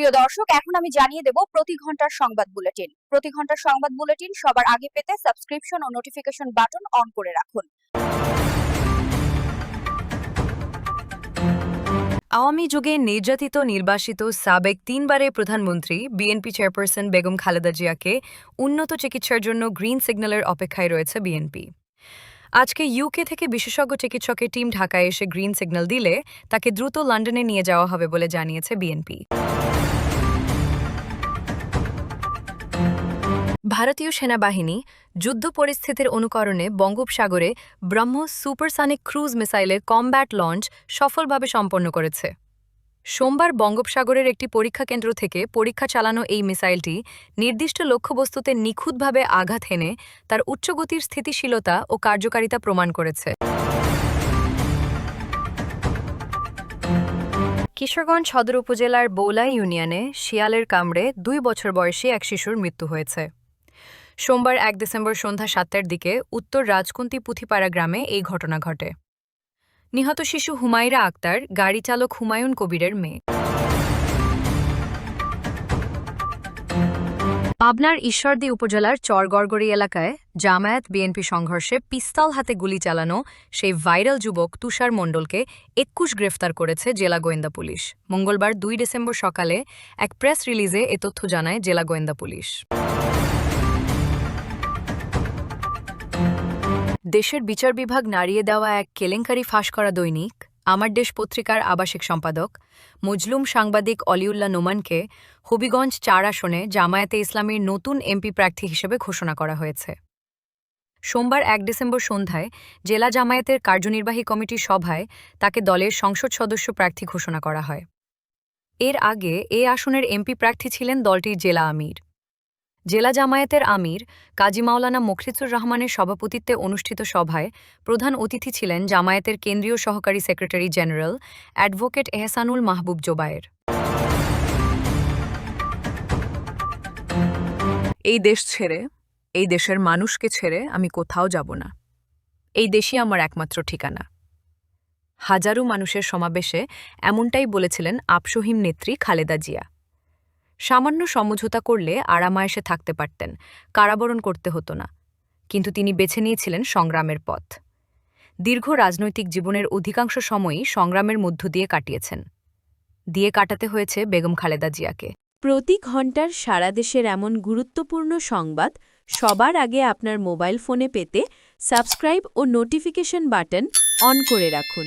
প্রিয় দর্শক, এখন আমি জানিয়ে দেব প্রতি ঘণ্টার সংবাদ বুলেটিন। প্রতি ঘণ্টার সংবাদ বুলেটিন সবার আগে পেতে সাবস্ক্রিপশন ও নোটিফিকেশন বাটন অন করে রাখুন। আওয়ামী যুগে নির্যাতিত নির্বাসিত সাবেক তিনবারের প্রধানমন্ত্রী বিএনপি চেয়ারপারসন বেগম খালেদা জিয়াকে উন্নত চিকিৎসার জন্য গ্রিন সিগন্যালের অপেক্ষায় রয়েছে বিএনপি। আজকে ইউকে থেকে বিশেষজ্ঞ চিকিৎসকের টিম ঢাকায় এসে গ্রিন সিগন্যাল দিলে তাকে দ্রুত লন্ডনে নিয়ে যাওয়া হবে বলে জানিয়েছে বিএনপি। ভারতীয় সেনাবাহিনী যুদ্ধ পরিস্থিতির অনুকরণে বঙ্গোপসাগরে ব্রহ্মোস সুপারসনিক ক্রুজ মিসাইলের কমব্যাট লঞ্চ সফলভাবে সম্পন্ন করেছে। সোমবার বঙ্গোপসাগরের একটি পরীক্ষা কেন্দ্র থেকে পরীক্ষা চালানো এই মিসাইলটি নির্দিষ্ট লক্ষ্যবস্তুতে নিখুঁতভাবে আঘাত হেনে তার উচ্চগতির স্থিতিশীলতা ও কার্যকারিতা প্রমাণ করেছে। কিশোরগঞ্জ সদর উপজেলার বৌলা ইউনিয়নে শিয়ালের কামড়ে দুই বছর বয়সী এক শিশুর মৃত্যু হয়েছে। সোমবার এক ডিসেম্বর সন্ধ্যা সাতটার দিকে উত্তর রাজকুন্তি পুঁথিপাড়া গ্রামে এই ঘটনা ঘটে। নিহত শিশু হুমায়রা আক্তার, গাড়ি চালক হুমায়ুন কবিরের মেয়ে। পাবনার ঈশ্বরদী উপজেলার চরগড়গড়ি এলাকায় জামায়াত বিএনপি সংঘর্ষে পিস্তল হাতে গুলি চালানো সেই ভাইরাল যুবক তুষার মণ্ডলকে একুশ গ্রেফতার করেছে জেলা গোয়েন্দা পুলিশ। মঙ্গলবার দুই ডিসেম্বর সকালে এক প্রেস রিলিজে এ তথ্য জানায় জেলা গোয়েন্দা পুলিশ। দেশের বিচার বিভাগ নাড়িয়ে দেওয়া এক কেলেঙ্কারি ফাঁস করা দৈনিক, আমার দেশ পত্রিকার আবাসিক সম্পাদক, মজলুম সাংবাদিক অলিউল্লাহ নোমানকে হবিগঞ্জ চার আসনে জামায়াতে ইসলামীর নতুন এমপি প্রার্থী হিসেবে ঘোষণা করা হয়েছে। সোমবার এক ডিসেম্বর সন্ধ্যায় জেলা জামায়াতের কার্যনির্বাহী কমিটির সভায় তাকে দলের সংসদ সদস্য প্রার্থী ঘোষণা করা হয়। এর আগে এ আসনের এমপি প্রার্থী ছিলেন দলটির জেলা আমির। জেলা জামায়াতের আমির কাজী মাওলানা মুখরিজুর রহমানের সভাপতিত্বে অনুষ্ঠিত সভায় প্রধান অতিথি ছিলেন জামায়াতের কেন্দ্রীয় সহকারী secretary general advocate Ehsanul Mahbub Zubair. এই দেশ ছেড়ে, এই দেশের মানুষকে ছেড়ে আমি কোথাও যাব না। এই দেশই আমার একমাত্র ঠিকানা। হাজারো মানুষের সমাবেশে এমনটাই বলেছিলেন আপসহীম নেত্রী খালেদা জিয়া। সামান্য সমঝোতা করলে আরামায়েসে থাকতে পারতেন, কারাবরণ করতে হতো না। কিন্তু তিনি বেছে নিয়েছিলেন সংগ্রামের পথ। দীর্ঘ রাজনৈতিক জীবনের অধিকাংশ সময়ই সংগ্রামের মধ্য দিয়ে কাটিয়েছেন। দিয়ে কাটাতে হয়েছে বেগম খালেদা জিয়াকে। প্রতি ঘণ্টার সারা দেশের এমন গুরুত্বপূর্ণ সংবাদ সবার আগে আপনার মোবাইল ফোনে পেতে সাবস্ক্রাইব ও নোটিফিকেশন বাটন অন করে রাখুন।